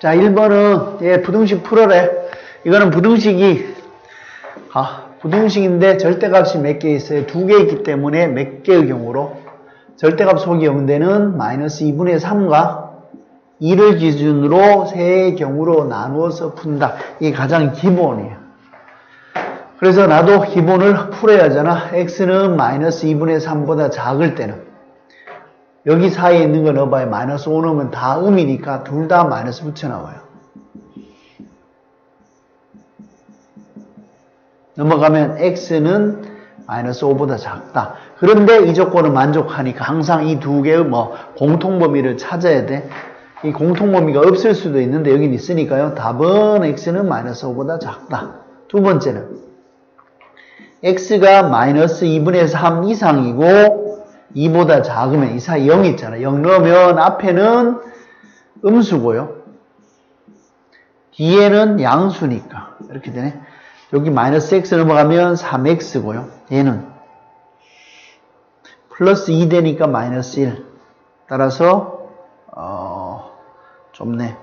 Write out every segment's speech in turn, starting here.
자, 1번은 예, 부등식 풀어래. 이거는 부등식이 아, 부등식인데 절대값이 몇 개 있어요? 두 개 있기 때문에 몇 개의 경우로 절대값 속이 0되는 마이너스 2분의 3과 2를 기준으로 세 경우로 나누어서 푼다. 이게 가장 기본이에요. 그래서 나도 기본을 풀어야 하잖아. x는 마이너스 2분의 3보다 작을 때는 여기 사이에 있는 거 넣어봐요. 마이너스 5 넣으면 다 음이니까 둘 다 마이너스 붙여 나와요. 넘어가면 x는 마이너스 5보다 작다. 그런데 이 조건은 만족하니까 항상 이 두 개의 뭐 공통 범위를 찾아야 돼. 이 공통 범위가 없을 수도 있는데 여긴 있으니까요. 답은 x는 마이너스 5보다 작다. 두 번째는 x가 마이너스 2분의 3 이상이고 2보다 작으면 이 사이 0 있잖아. 0 넣으면 앞에는 음수고요. 뒤에는 양수니까 이렇게 되네. 여기 마이너스 x 넘어가면 3x고요. 얘는 플러스 2 되니까 마이너스 1. 따라서 어, 좁네.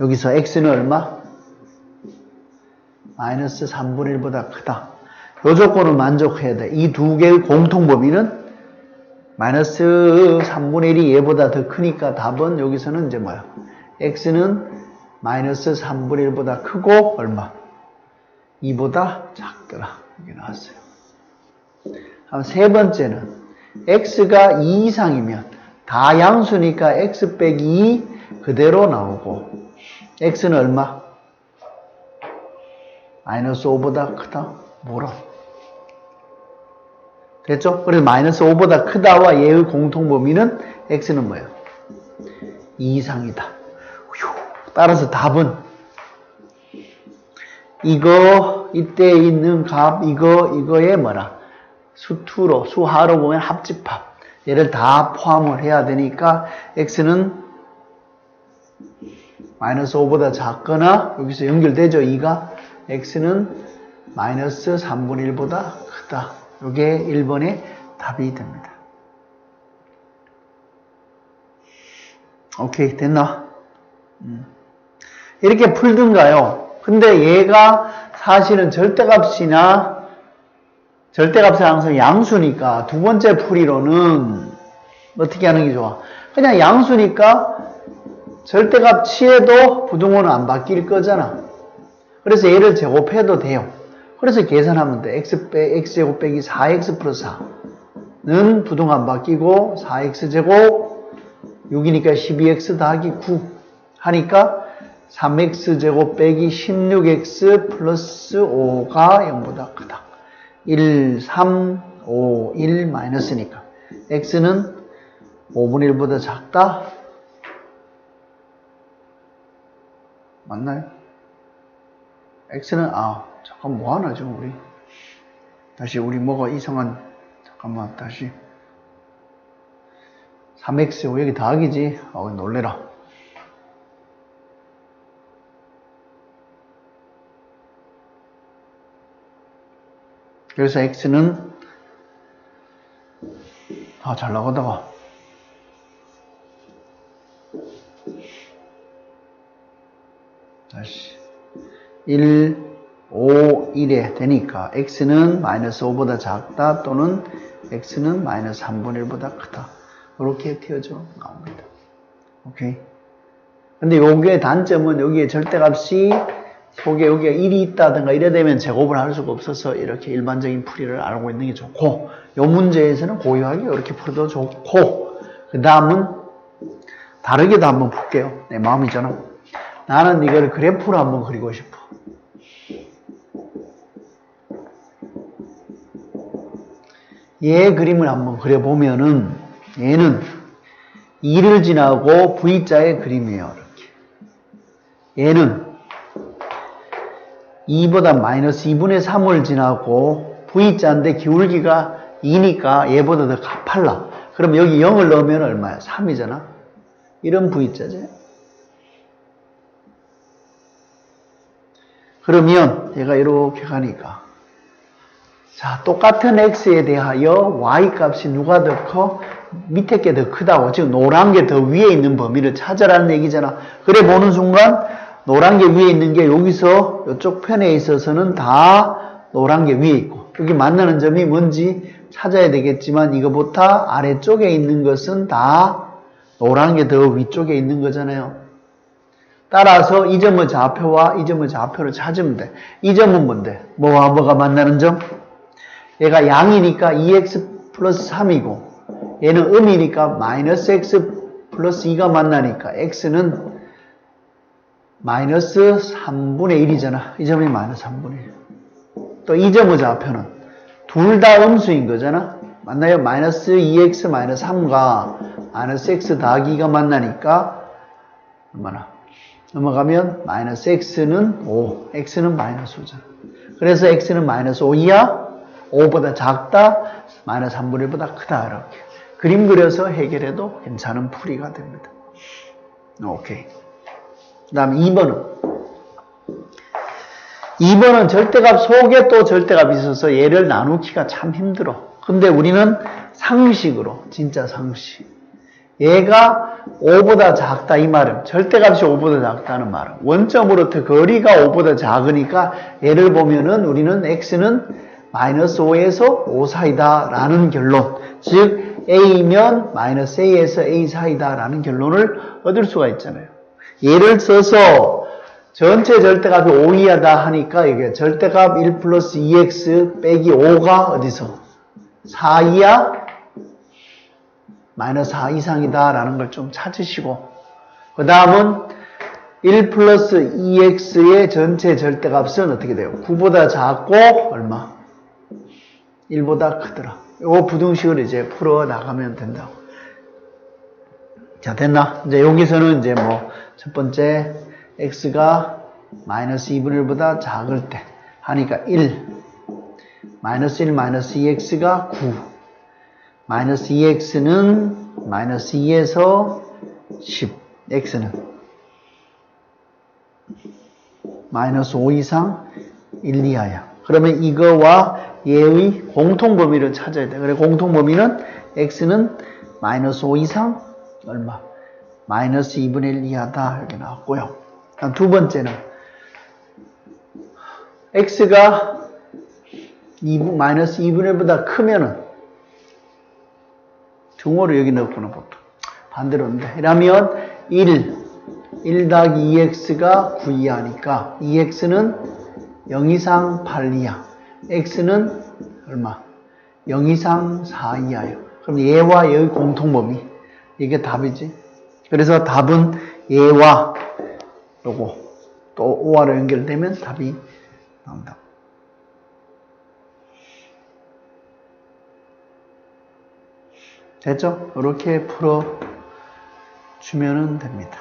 여기서 x는 얼마? 마이너스 3분의 1보다 크다. 요 조건을 만족해야 돼. 이 두 개의 공통 범위는 마이너스 3분의 1이 얘보다 더 크니까 답은 여기서는 이제 뭐야? x는 마이너스 3분의 1보다 크고 얼마? 2보다 작더라. 이게 나왔어요. 다음 세 번째는 x가 2 이상이면 다 양수니까 x 빼기 2 그대로 나오고 x는 얼마? 마이너스 5보다 크다? 뭐라? 됐죠? 그래서 마이너스 5보다 크다와 얘의 공통 범위는 x는 뭐예요? 2 이상이다. 휴. 따라서 답은 이거 이때 있는 값 이거 이거에 뭐라 수투로 수하로 보면 합집합 얘를 다 포함을 해야 되니까 x는 마이너스 5보다 작거나 여기서 연결되죠 2가 x는 마이너스 3분의 1보다 크다 이게 1번의 답이 됩니다 오케이 됐나? 음. 이렇게 풀든가요 근데 얘가 사실은 절대값이나 절대값이 항상 양수니까 두 번째 풀이로는 어떻게 하는 게 좋아? 그냥 양수니까 절대값 치해도 부등호는 안 바뀔 거잖아. 그래서 얘를 제곱해도 돼요. 그래서 계산하면 돼. x 빼 x제곱 빼기 4x 플러스 4는 부등 안 바뀌고 4x제곱 6이니까 12x 더하기 9 하니까 3x 제곱 빼기 16x 플러스 5가 0보다 크다. 1, 3, 5, 1 마이너스니까 x는 5분의 1보다 작다? 맞나요? x는 아 잠깐 뭐하나 지금 우리? 다시 우리 뭐가 이상한 잠깐만 다시. 3x 5 여기 더하기지? 아 놀래라. 그래서 x는 아, 잘 나가다가 다시 1, 5, 1에 되니까 x는 마이너스 5보다 작다 또는 x는 마이너스 3분의 1보다 크다. 이렇게 튀어져 나옵니다. 오케이. 근데 요게 단점은 여기에 절대값이 속에 여기가 1이 있다든가 이래 되면 제곱을 할 수가 없어서 이렇게 일반적인 풀이를 알고 있는 게 좋고 요 문제에서는 고유하게 이렇게 풀어도 좋고 그 다음은 다르게도 한번 풀게요. 내 마음이잖아. 나는 이걸 그래프로 한번 그리고 싶어. 얘 그림을 한번 그려보면은 얘는 2를 지나고 V자의 그림이에요. 이렇게. 얘는 2보다 마이너스 2분의 3을 지나고 V자인데 기울기가 2니까 얘보다 더 가팔라. 그럼 여기 0을 넣으면 얼마야? 3이잖아. 이런 V자지. 그러면 얘가 이렇게 가니까 자 똑같은 x에 대하여 y 값이 누가 더 커? 밑에 게 더 크다고. 즉, 노란 게 더 위에 있는 범위를 찾아라는 얘기잖아. 그래 보는 순간, 노란 게 위에 있는 게 여기서 이쪽 편에 있어서는 다 노란 게 위에 있고, 여기 만나는 점이 뭔지 찾아야 되겠지만, 이거보다 아래쪽에 있는 것은 다 노란 게 더 위쪽에 있는 거잖아요. 따라서 이 점의 좌표와 이 점의 좌표를 찾으면 돼. 이 점은 뭔데? 뭐와 뭐가 만나는 점? 얘가 양이니까 2x 플러스 3이고 얘는 음이니까 마이너스 x 플러스 2가 만나니까 x는 마이너스 3분의 1이잖아. 이 점이 마이너스 3분의 1. 또이 점의 좌표는 둘 다 음수인 거잖아. 맞나요? 마이너스 2x 마이너스 3과 마이너스 x 더하기 2가 만나니까 얼마나? 넘어가면 마이너스 x는 5, x는 마이너스 5잖아. 그래서 x는 마이너스 5 이하, 5보다 작다, 마이너스 3분의 1보다 크다 이렇게. 그림 그려서 해결해도 괜찮은 풀이가 됩니다. 오케이. 그 다음 2번은 2번은 절대값 속에 또 절대값이 있어서 얘를 나누기가 참 힘들어. 근데 우리는 상식으로, 진짜 상식. 얘가 5보다 작다 이 말은 절대값이 5보다 작다는 말은 원점으로부터 거리가 5보다 작으니까 얘를 보면은 우리는 x는 마이너스 5에서 5 사이다 라는 결론. 즉 a면 마이너스 a에서 a 사이다 라는 결론을 얻을 수가 있잖아요. 예를 써서 전체 절대값이 5 이하다 하니까 이게 절대값 1 플러스 2x 빼기 5가 어디서? 4 이하 마이너스 4 이상이다 라는 걸 좀 찾으시고. 그 다음은 1 플러스 2x의 전체 절대값은 어떻게 돼요? 9보다 작고 얼마? 1보다 크더라. 요 부등식을 이제 풀어 나가면 된다고. 자, 됐나? 이제 여기서는 이제 뭐 첫 번째 x가 마이너스 2분의 1보다 작을 때 하니까 1 마이너스 1 마이너스 2x가 9 마이너스 2x는 마이너스 2에서 10 x는 마이너스 5 이상 1 이하야. 그러면 이거와 얘의 공통 범위를 찾아야 돼. 그래 공통 범위는 x는 마이너스 5 이상 얼마? 마이너스 2분의 1 이하다 이렇게 나왔고요. 다음 두 번째는 x가 2분, 마이너스 2분의 1보다 크면은 등호를 여기 넣었구나 보통 반대로 인데 이러면 1 1 더하기 2x가 9 이하니까 2x는 0 이상 8 이하 x는 얼마? 0 이상 4 이하요 그럼 얘와 얘의 공통범위 이게 답이지 그래서 답은 얘와 요거 또 5와로 연결되면 답이 나온다 됐죠? 이렇게 풀어 주면 됩니다.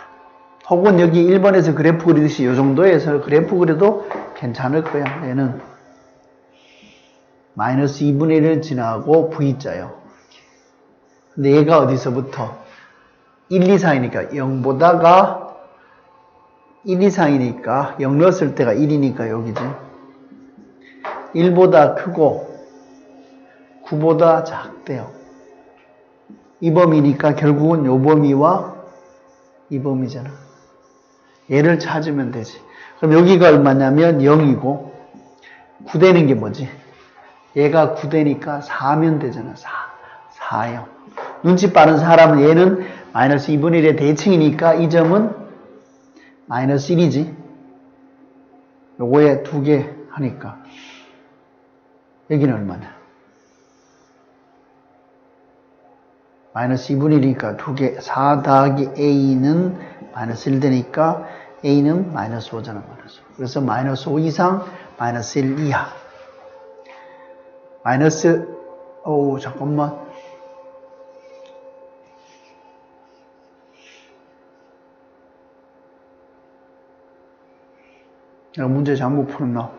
혹은 여기 1번에서 그래프 그리듯이 이 정도에서 그래프 그려도 괜찮을 거야. 얘는 마이너스 2분의 1을 지나고 V자요. 근데 얘가 어디서부터 1 이상이니까 0보다가 1 이상이니까 0 넣었을 때가 1이니까 여기지. 1보다 크고 9보다 작대요. 이 범위니까 결국은 요 범위와 이 범위잖아. 얘를 찾으면 되지. 그럼 여기가 얼마냐면 0이고 9되는 게 뭐지? 얘가 9되니까 4면 되잖아. 4. 4요. 눈치 빠른 사람은 얘는 마이너스 2분의 1의 대칭이니까 이 점은 마이너스 1이지. 요거에 두 개 하니까. 여기는 얼마냐? 마이너스 2분의 1이니까 두 개, 4 더하기 a는 마이너스 1 되니까 a는 마이너스 5잖아, 마이너스 5. 그래서 마이너스 5 이상, 마이너스 1 이하. 마이너스, 오, 잠깐만. 내가 문제 잘못 풀었나?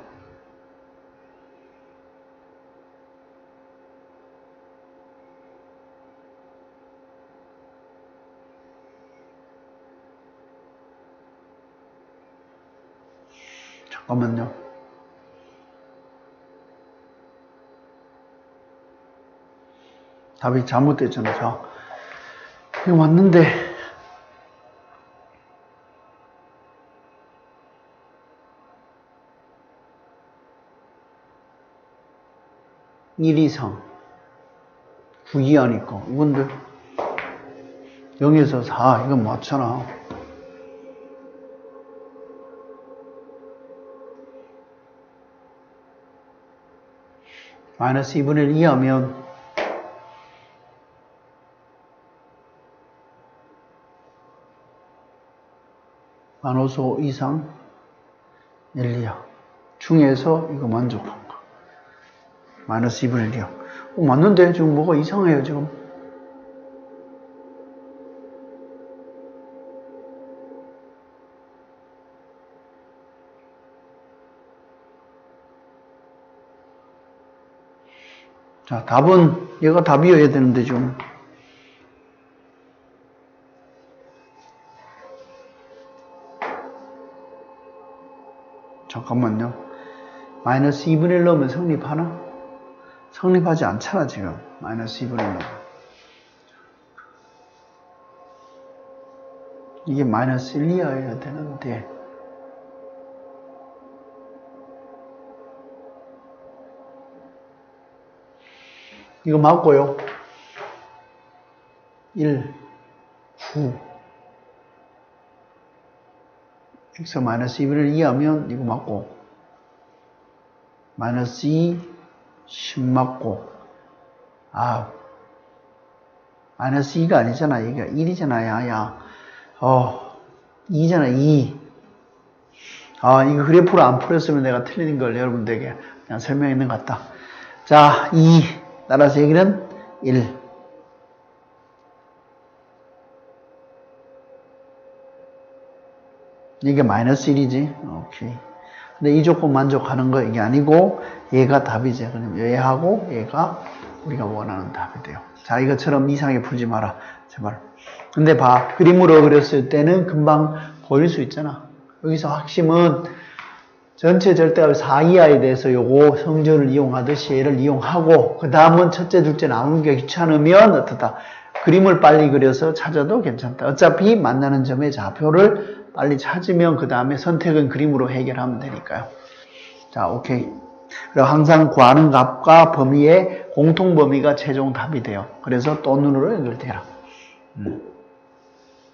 잠깐만요. 답이 잘못됐잖아. 자, 이거 맞는데. 일 이상. 9 이하니까. 이건데. 0에서 4. 이건 맞잖아. 마이너스 2분의 1 이하면 만호소 이상 1, 2야. 중에서 이거 만족한 거. 마이너스 2분의 1이야. 어, 맞는데? 지금 뭐가 이상해요, 지금. 자, 답은, 얘가 답이어야 되는데, 좀. 잠깐만요. 마이너스 2분의 1 넣으면 성립하나? 성립하지 않잖아, 지금. 마이너스 2분의 1 넣으면. 이게 마이너스 1 이하여야 되는데. 이거 맞고요. 1, 9. X 마이너스 2분의 1 이하면 이거 맞고 마이너스 2, 10 맞고 아 마이너스 2가 아니잖아 이게 1이잖아 야야 어 2잖아 2 아, 이거 그래프로 안 풀었으면 내가 틀린 걸 여러분들에게 그냥 설명했는 것 같다. 자, 2. 따라서 여기는 1. 이게 마이너스 1이지. 오케이. 근데 이 조건 만족하는 거 이게 아니고 얘가 답이지. 그럼 얘하고 얘가 우리가 원하는 답이 돼요. 자, 이것처럼 이상하게 풀지 마라. 제발. 근데 봐. 그림으로 그렸을 때는 금방 보일 수 있잖아. 여기서 핵심은 전체 절대값 4 이하에 대해서 요거 성전을 이용하듯이 얘를 이용하고 그 다음은 첫째, 둘째 나오는 게 귀찮으면 어떻다. 그림을 빨리 그려서 찾아도 괜찮다. 어차피 만나는 점의 좌표를 빨리 찾으면 그 다음에 선택은 그림으로 해결하면 되니까요. 자, 오케이. 그리고 항상 구하는 값과 범위의 공통 범위가 최종 답이 돼요. 그래서 또 눈으로 연결되라. 음.